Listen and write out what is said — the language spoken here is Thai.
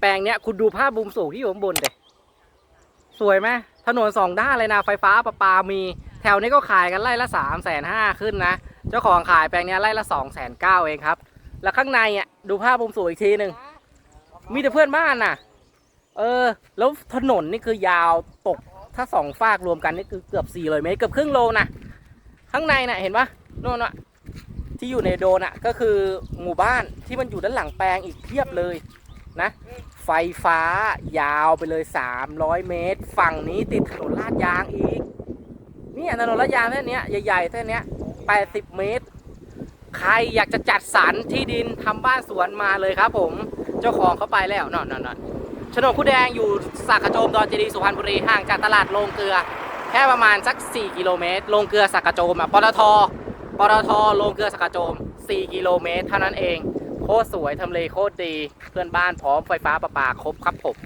แปลงเนี้ยคุณดูภาพมุมสูงที่อยู่ข้างบนเด็สวยไหมถนนสองด้านเลยนะไฟฟ้าประปามี แถวนี้ก็ขายกันไร่ละสามแสนห้าขึ้นนะ เจ้าของขายแปลงเนี้ยไร่ละสองแสนเก้าเองครับ แล้วข้างในอะดูภาพมุมสูงอีกทีหนึ่งมีแต่เพื่อนบ้านน่ะ เออ แล้วถนนนี่คือยาวตกถ้าสองฝากรวมกันนี่คือเกือบ400เมตรเกือบครึ่งโลนะข้างในน่ะเห็นปะโน่นน่ะที่อยู่ในโดนอะก็คือหมู่บ้านที่มันอยู่ด้านหลังแปลงอีกเพียบเลย นะไฟฟ้ายาวไปเลย 300 เมตร ฝั่งนี้ติดถนนลาดยางอีกนี่ถนนลาดยางแค่เนี้ใหญ่ๆแค่เนี้80 เมตร ใครอยากจะจัดสรรที่ดินทำบ้านสวนมาเลยครับ ผมเจ้าของเขาไปแล้วนอนนอนนอนโฉนดคู่แดงอยู่สักกระโจมดอนเจดีย์สุพรรณบุรีห่างจากตลาดโรงเกลือ แค่ประมาณสัก 4 กิโลเมตรโรงเกลือสักกระโจมอะปตทปตทโรงเกลือสักกระโจม 4 กิโลเมตรเท่านั้นเอง โคตรสวยทำเลโคตรดี เพื่อนบ้านพร้อมไฟฟ้าประปาครบครับผม